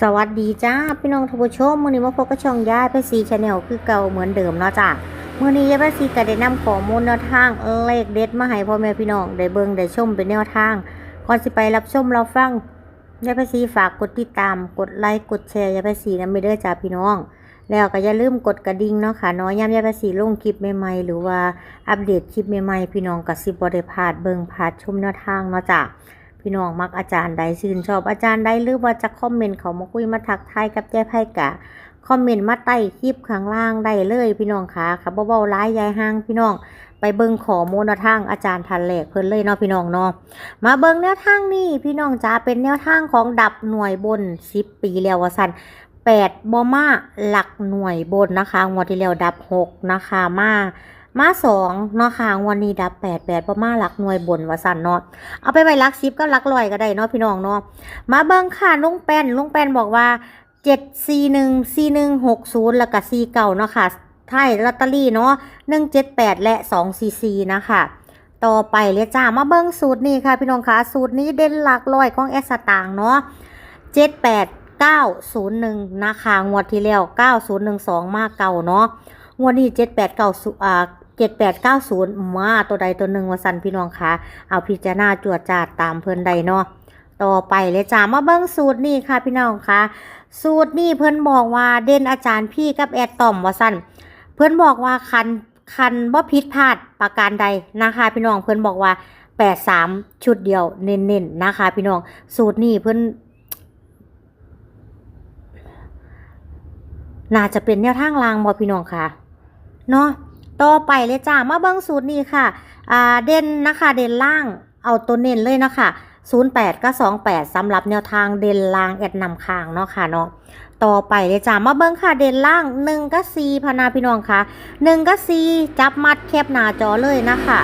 สวัสดีจ้าพี่น้องทุกผู้ชมมื้อนี้มาพบกับช่องย้ายไปซีชาแนลคือเก่าเหมือนเดิมเนาะจ้ามื้อนี้ย้ายไปซีก็ได้นำข้อมูลแนวทางเลขเด็ดมาให้พ่อแม่พี่น้องได้เบิ่งได้ชมเป็นแนวทางก่อนสิไปรับชมเราฟังย้ายไปซีฝากกดติดตามกดไลค์กดแชร์ย้ายไปซีนำไปเด้อจ้าพี่น้อง แล้วก็อย่าลืมกดกระดิ่งเนาะค่ะนาะยามย้ายไปซีลงคลิปใหม่ๆหรือว่าอัปเดตคลิปใหม่ๆพี่น้องก็สิบ่ได้พลาดเบิ่งพลาดชมแนวทางเนาะจ้า พี่น้องมักอาจารย์ใดชื่นชอบอาจารย์ใดหรือว่าจะคอมเมนต์เขามาคุยมาทักทายกับแจ้ไพ่กะคอมเมนต์มาใต้คลิปข้างล่างได้เลย พี่น้องค่ะค่ะเบาๆร้ายยายห้างพี่น้องไปเบิ่งขอมูลแนทางอาจารย์ทันแหลกเพิ่นเลยเนาะพี่น้องเนาะมาเบิ่งแนวทางนี่พี่น้องจ้าเป็นแนวทางของดับหน่วยบน10ปีแล้วว่าซั่นแปดบอมาหลักหน่วยบนนะคะงวดที่แล้วดับหกนะคะมา มาสองเนาะค่ะงวันนี้ดับแปดแปดประมาหลักหน่วยบนว่าสันเนาะเอาไปไว้ลักซิบก็ลักลอยก็ได้เนาะพี่น้องเนาะมาเบิ่งค่ะลุงแป้นลุงแป้นบอกว่าเจ็ดสี่หนึ่งสี่หนึ่งหกศูนย์แล้วก็สี่เก่าเนาะค่ะไทยลอตเตอรี่เนาะหนึ่งเจ็ดแปดและสองสี่สี่นะคะต่อไปเลยจ้ามาเบิ่งสูตรนี้ค่ะพี่น้องคะสูตรนี้เด่นหลักลอยของแอสตางเนาะเจ็ดแปดเก้าศูนย์หนึ่งนะคะงวดที่แล้วเก้าศูนย์หนึ่งสองมากเก่าเนาะงวดนี้เจ็ดแปดเก้าอ่า เจ็ดแปดเก้าศูนย์มาตัวใดตัวหนึ่งวาสันพี่น้องคะเอาพิจารณาจวดจาดตามเพิ่นใดเนาะต่อไปเลยจ้ามาเบิ้งสูตรนี่ค่ะพี่น้องคะสูตรนี่เพิ่นบอกว่าเด่นอาจารย์พี่กับแอดต่อมวาสันเพิ่นบอกว่าคันคันบ่ผิดพลาดประการใดนะคะพี่น้องเพิ่นบอกว่าแปดสามชุดเดียวเน้นๆนะคะพี่น้องสูตรนี่เพิ่นน่าจะเป็นแนวทางลางบ่พี่น้องค่ะ เนาะ ต่อไปเลยจ้ามาเบิ่งสูตรนี้ค่ะอ่าเด่นนะคะเด่นล่างเอาตัวเน้นเลยนะค่ะ08ก็28สำหรับแนวทางเด่นล่างแอดนำค้างเนาะค่ะเนาะต่อไปเลยจ้ามาเบิ่งค่ะเด่นล่าง1ก็4พนาพี่น้องค่ะ1ก็4จับมัดแคบหน้าจอเลยนะคะ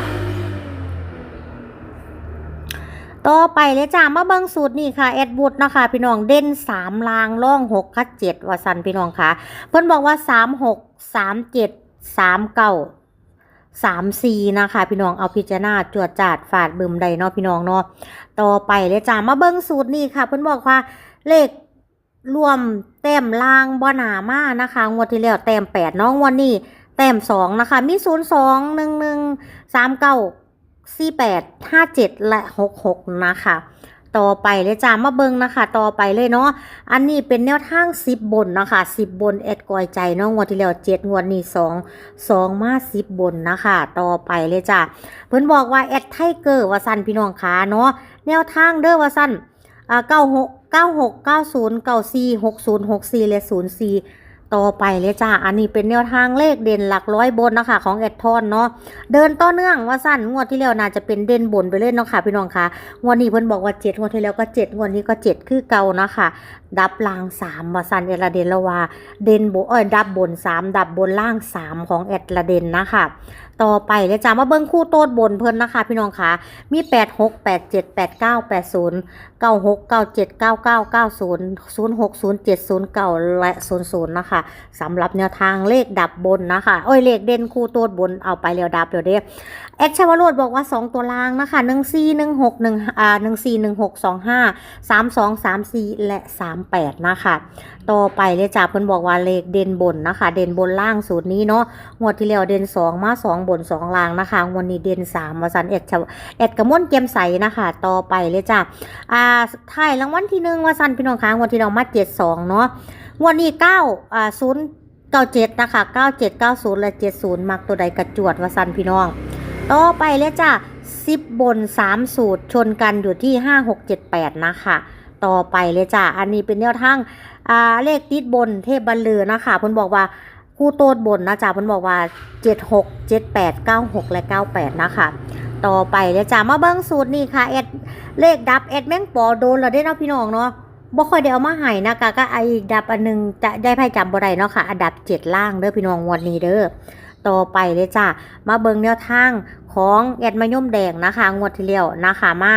ต่อไปเลยจ้ามาเบิ่งสูตรนี่ค่ะแอดบูดเนาะคะพี่น้องเด่น3ลางล่อง6คัด7ว่าสันพี่น้องค่ะ เพิ่นบอกว่า 3 6 3 7 3 9 3 4นะคะ พี่น้องเอาพิจารณาจวดจาดฝาดบึมใดเนาะพี่น้องเนาะต่อไปเลยจ้ามาเบิ่งสูตรนี่ค่ะ เพิ่นบอกว่าเลขรวมแต้มล่างบ่หนามานะคะงวดที่แล้วแต้ม8เน้องวันนี้แต้ม2นะคะ มี0 2 1 1 3 9 4 8 5 7และ66นะคะ ต่อไปเลยจ้ามาเบิงนะคะ ต่อไปเลยเนาะอันนี้เป็นแนวทาง10บนนะคะ10บนแอดกอยใจเนาะงวดที่แล้ว7งวดนี้2 2มา10บนนะคะ ต่อไปเลยจ้าเพิ่นบอกว่าแอดไทเกอร์ว่าสั้นพี่น้องขาเนาะแนวทางเด้อว่าสั้นอ่า96 96 90 94 60 64และ04 ต่อไปเลยจ้า อันนี้เป็นแนวทางเลขเด่นหลักร้อยบนนะคะของแอดทอนเนาะ เดินต่อเนื่องว่าสั้นงวดที่แล้วน่าจะเป็นเด่นบนไปเลยเนาะค่ะพี่น้องคะงวดนี้เพิ่นบอกว่าเจ็ดงวดที่แล้วก็เจ็ดงวดนี้ก็เจ็ดคือเก่านะคะดับล่างสามว่าสั้นเอดละเดนละว่าเด่นบนเอ้ยดับบนสามดับบนล่างสามของแอดละเดนนะคะต่อไปเลยจ้ามาเบิ่งคู่โต๊ดบนเพิ่นนะคะ พี่น้องคะมีแปดหกแปดเจ็ดแปดเก้าแปดศูนย์เก้าหกเก้าเจ็ดเก้าเก้าเก้าศูนย์ศูนย์หกศูนย์เจ็ดศูนย์เก้าและศูนย์ศูนย์นะคะสำหรับแนวทางเลขดับบนนะคะเอ้ยเลขเด่นคู่ต๊ดบนเอาไปแล้วดับเดี๋ยวเด้แอดชาวโรดบอกว่า 2 ตัวล่างนะคะ1 4 1 6 1อ่า1 4 1 6 2 5 3 2 3 4 และ 38 นะคะ ต่อไปเลยจ้าเพิ่นบอกว่าเลขเด่นบนนะคะ เด่นบนล่างสูตรนี้เนาะงวดที่แล้วเด่น 2 มา 2 บน 2 ล่างนะคะงวันนี้เด่น3มาสันเอ็ดชาวเอ็ดกระมวลเกมใสนะคะ ต่อไปเลยจ้าอ่าท้ายรางวัลที่1ว่าสันพี่น้องคะงวดที่เรามา 72 เนาะ งวดนี้9อ่า0 97นะคะ97 90และ70มักตัวใดกระจวดวสันพี่น้อง ต่อไปเลยจ้ะ10บน3สูตรชนกันอยู่ที่5 6 7 8นะคะต่อไปเลยจ้ะอันนี้เป็นแนวทางอ่าเลขติดบนเทพบัลลือนะคะเพิ่นบอกว่าคู่โตดบนนะจ๊ะพนบอกว่า 7 6 7 8 9 6 และ 98 นะคะ ต่อไปเลยจ้ะมาเบิ่งสูตรนี่ค่ะเอ็ดเลขดับเอ็ดแม่งปอโดนแล้วได้เนาะพี่น้องเนาะ บ่ค่อยได้เอามาให้นะคะก็ไอ้ดับอันหนึงจะได้ไพ่จำบ่ได้เนาะค่ะอันดับ7ล่างเด้อพี่น้องงวันนี้เด้อต่อไปเลยจ้ะมาเบิงแนวทางของแอดมะย่มแดงนะคะ งวดที่แล้วนะคะมา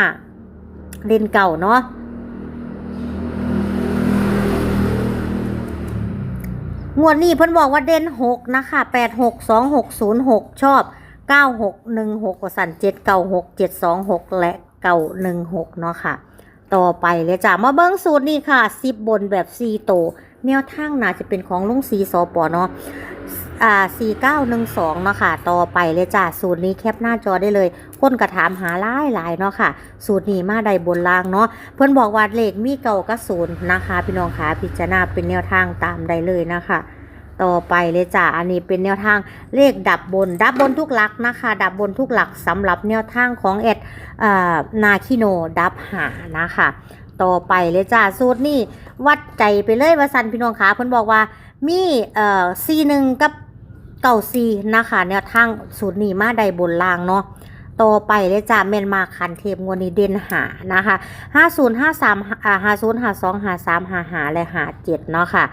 เล่นเก่าเนาะงวดนี้เพิ่นบอกว่าเด่นหกนะคะแปดหกสองหกศูนย์หกชอบเก้าหกหนึ่งหกกสันเจ็ดเก้าหกเจ็ดสองหกและเก้าหนึ่งหกเนาะค่ะ ต่อไปเลยจ้ะมาเบิ้งสูตรนี่ค่ะสิบบนแบบซีโต แนวทางน่าจะเป็นของลุงสีสปอเนาะอ่าสี่เก้าหนึ่งสองเนาะค่ะ ต่อไปเลยจ้ะสูตรนี้แคปหน้าจอได้เลยคนกระถามหาหลายหลายเนาะค่ะ สูตรนี้มาได้บนล่างเนาะเพื่อนบอกว่าเลขมีเก่ากับศูนนะคะ พี่น้องคะพิจารณาเป็นแนวทางตามได้เลยนะคะ ต่อไปเลยจ้ะอันนี้เป็นแนวทางเลขดับบน ดับบนทุกหลักนะคะ ดับบนทุกหลักสำหรับแนวทางของเอ็ดนาคิโนดับหานะคะต่อไปเลยจ้ะสูตรนี่วัดใจไปเลยว่าสันพี่น้องคะเพิ่นบอกว่ามีเอ่อซีหนึ่งกับเก่าซีนะคะแนวทางสูตรนี้มาได้บนล่างเนาะ ต่อไปเลยจ้ะเมนมาคันเทพงวดนี้เด่นหานะคะห้าศูนย์ห้าสามอ่าห้าศูนย์ห้าสองห้าสามห้าหาและหาเจ็ดเนาะค่ะ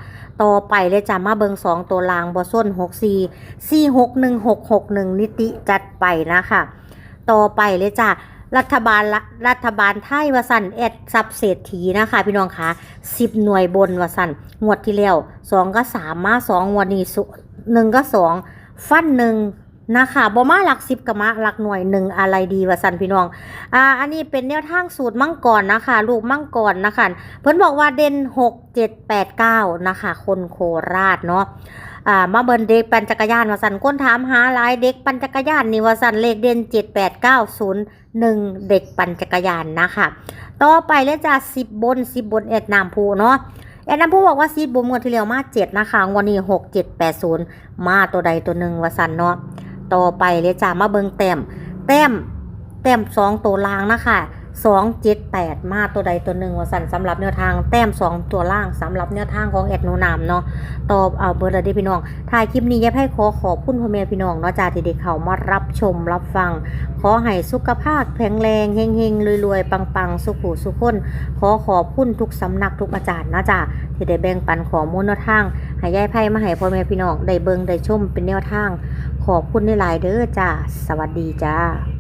ต่อไปเลยจ้ะมาเบิงสองตัวลางบอส้นหกสี่สี่หกหนึ่งหกหกหนึ่งนิติจัดไปนะคะ ต่อไปเลยจ้ะรัฐบาลรัฐบาลไทยวสันแอดซับเศรษฐีนะคะ พี่น้องคะสิบหน่วยบนวสันงวดที่แล้วสองก็สามมาสองงวดนี้หนึ่งก็สองฟันหนึ่ง นะคะบอมาหลักสิบกับมาหลักหน่วยหนึ่งอะไรดีวะสันพี่น้อง อ่า อันนี้เป็นแนวทางสูตรมังกรนะคะ ลูกมังกรนะคะ เพิ่นบอกว่าเด่นหกเจ็ดแปดเก้านะคะ คนโคราชเนาะ อ่า มาเบินเด็กปั่นจักรยานวะสันก้นถามหาหลายเด็กปั่นจักรยานนี่วะสันเลขเด่นเจ็ดแปดเก้าศูนย์หนึ่งเด็กปั่นจักรยานนะคะ ต่อไปเลยจ้าสิบบนสิบบนเอ็ดนามภูเนาะแอดน้ำผู้บอกว่าซีดบุมงวดที่แล้วมาเจ็ดนะคะงวันนี้หกเจ็ดแปดศูนย์มาตัวใดตัวหนึ่งวะสันเนาะ ต่อไปเลยจ้ามาเบิงแต้มแต้มแต้มสองตัวล่างนะคะสองเจ็ดแปดมาตัวใดตัวหนึ่งวสันสำหรับแนวทางแต้มสองตัวล่างสำหรับแนวทางของแอดโนนามเนาะตอบเอาเบอร์เลยพี่น้องถ่ายคลิปนี้ยับให้ขอขอบคุณพ่อแม่พี่น้องเนาะจ้าที่ได้เขามารับชมรับฟัง ขอให้สุขภาพแข็งแรงเฮงเฮงรวยๆ ปังๆ สุขุสุขคนขอขอบคุณทุกสำนักทุกอาจารย์นะจ้าที่ได้แบ่งปันข้อมูลแนวทางให้ยายไพ่มาให้พ่อแม่พี่น้องได้เบิงได้ชมเป็นแนวทาง ขอบคุณในหลายเด้อจ้า สวัสดีจ้า